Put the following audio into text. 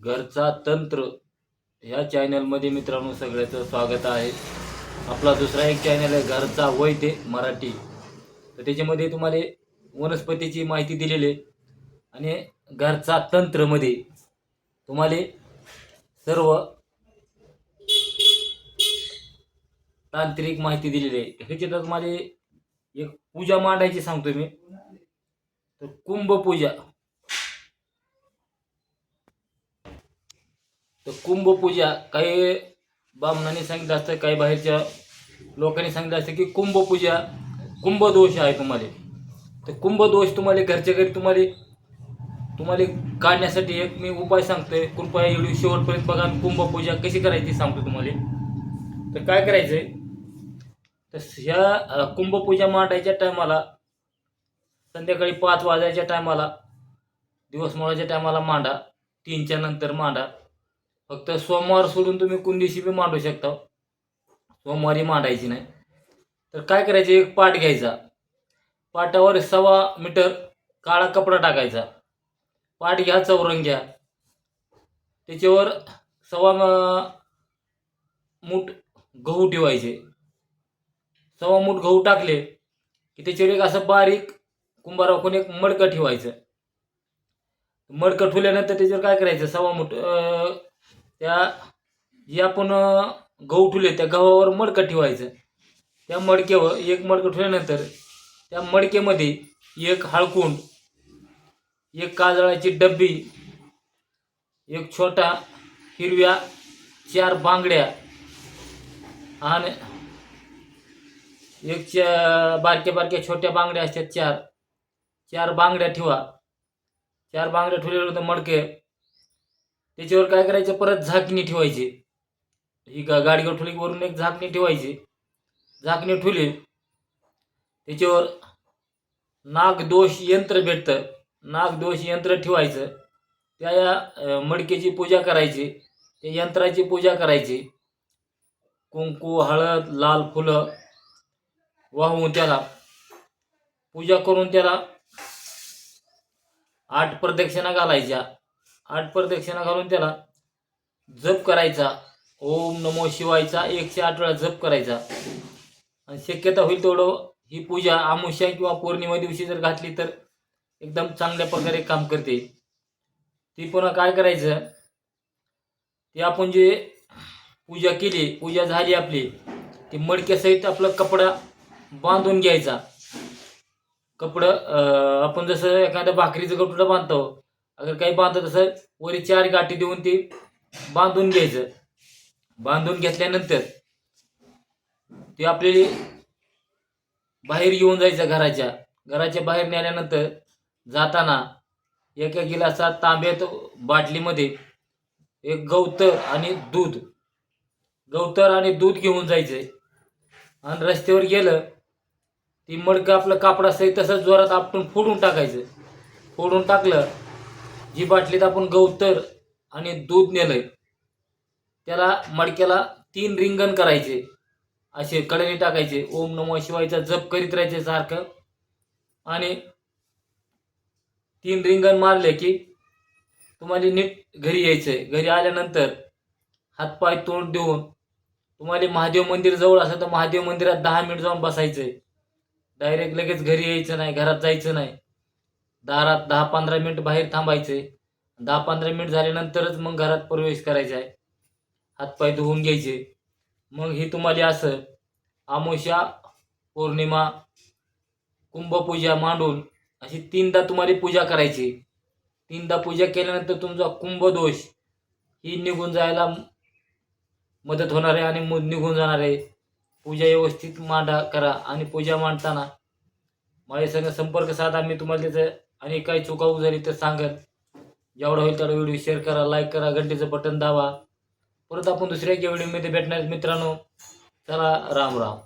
घरचा तंत्र ह्या चॅनलमध्ये मित्रांनो सगळ्याचं स्वागत आहे. आपला दुसरा एक चॅनल आहे घरचा वैद्य मराठी. तर त्याच्यामध्ये तुम्हाला वनस्पतीची माहिती दिलेली आहे. आणि घरचा तंत्रमध्ये तुम्हाला सर्व तांत्रिक माहिती दिलेली आहे. ह्याच्यात तुम्हाला एक पूजा मांडायची सांगतो मी. तर कुंभपूजा. तर कुंभपूजा काही ब्राह्मणांनी सांगितलं असतं काही बाहेरच्या लोकांनी सांगितलं असतं की कुंभपूजा कुंभदोष आहे तुम्हाला. तर कुंभदोष तुम्हाला घरच्या घरी तुम्हाला तुम्हाला काढण्यासाठी एक मी उपाय सांगतोय. कृपया एवढी शेवटपर्यंत बघा कुंभपूजा कशी करायची सांगतो तुम्हाला. तर काय करायचंय? तर ह्या कुंभपूजा मांडायच्या टायमाला संध्याकाळी पाच वाजायच्या टायमाला दिवस मोडायच्या टायमाला मांडा. तीनच्या नंतर मांडा. फक्त सोमवार सोडून तुम्ही कुंदीशी बी मांडू शकता. सोमवारी मांडायची नाही. तर काय करायचे? एक पाट घ्यायचा. पाटावर सव्वा मीटर काळा कपडा टाकायचा. पाट घ्या चौरंग घ्या. त्याच्यावर सव्वा म- मूठ गहू ठेवायचे. सव्वा मूठ गहू टाकले की त्याच्यावर एक असं बारीक कुंभारावून एक मडकं ठेवायचं. मडकं ठेवल्यानंतर त्याच्यावर काय करायचं? सव्वा मूठ त्या जे आपण गहू ठेवले त्या गव्हावर मडकं ठेवायचं. त्या मडक्यावर एक मडकं ठेवल्यानंतर त्या मडक्यामध्ये एक हळकुंड एक काजळाची डब्बी एक छोटा हिरव्या चार बांगड्या आणि एक बारक्या बारक्या छोट्या बांगड्या असतात चार. चार बांगड्या ठेवा. चार बांगड्या ठेवलेले मडके त्याच्यावर काय करायचं? परत झाकणी ठेवायची. ही गा गाडीवर ठेवली वरून एक झाकणी ठेवायची. झाकणी ठेवली त्याच्यावर नागदोष यंत्र भेटतं. नागदोष यंत्र ठेवायचं. त्या या मडकेची पूजा करायची. त्या यंत्राची पूजा करायची. कुंकू हळद लाल फुलं वाहून त्याला पूजा करून त्याला आठ प्रदक्षिणा घालायच्या. आठ प्रदक्षिणा घालून त्याला जप करायचा. ओम नमो शिवायचा. एकशे आठ वेळा जप करायचा. आणि शक्यता होईल तेवढं ही पूजा आमुष्या किंवा पौर्णिमा दिवशी जर घातली तर एकदम चांगल्या प्रकारे काम करते. ती पुन्हा काय करायचं? ते आपण जे पूजा केली पूजा झाली आपली ती मडक्यासहित आपलं कपडा बांधून घ्यायचा. कपडं आपण जसं एखाद्या भाकरीचं कपडं बांधतो अगर काही बांधत तसं वरी चार गाठी देऊन ते बांधून घ्यायचं. बांधून घेतल्यानंतर ते आपले बाहेर येऊन जायचं घराच्या. घराच्या बाहेर नेल्यानंतर जाताना एका गिलासात तांब्यात बाटलीमध्ये एक गवतर आणि दूध गवतर आणि दूध घेऊन जायचं. आणि रस्त्यावर गेलं ती मडकं आपलं कापडासहित तसंच जोरात आपटून फोडून टाकायचं. फोडून टाकलं जी बाटलीत आपण गवतर आणि दूध नेलंय त्याला मडक्याला तीन रिंगण करायचे. असे कडेने टाकायचे. ओम नमो शिवायचा जप करीत राहायचे सारखं. आणि तीन रिंगण मारले की तुम्हाला नीट घरी यायचंय. घरी आल्यानंतर हातपाय तोंड देऊन तुम्हाला महादेव मंदिर जवळ असेल तर महादेव मंदिरात दहा मिनिट जाऊन बसायचंय. डायरेक्ट लगेच घरी यायचं नाही घरात जायचं नाही. दारात दहा पंधरा मिनिट बाहेर थांबायचंय दहा पंधरा मिनिट झाल्यानंतरच मग घरात प्रवेश करायचा आहे. हातपाय धुवून घ्यायचे. मग हे तुम्हाला असं आमोशा पौर्णिमा कुंभपूजा मांडून अशी तीनदा तुम्हाला पूजा करायची. तीनदा पूजा केल्यानंतर तुमचा कुंभदोष ही निघून जायला मदत होणार आहे आणि निघून जाणार आहे. पूजा व्यवस्थित मांडा करा आणि पूजा मांडताना माझ्या संग संपर्क साधा. मी तुम्हाला त्याचं आणि काही चुका झाली तर सांगत जेवढा होईल तेवढा व्हिडिओ शेअर करा लाईक करा घंटेचं बटन दाबा. परत आपण दुसऱ्या एका व्हिडिओमध्ये भेटणार मित्रांनो. चला राम राम.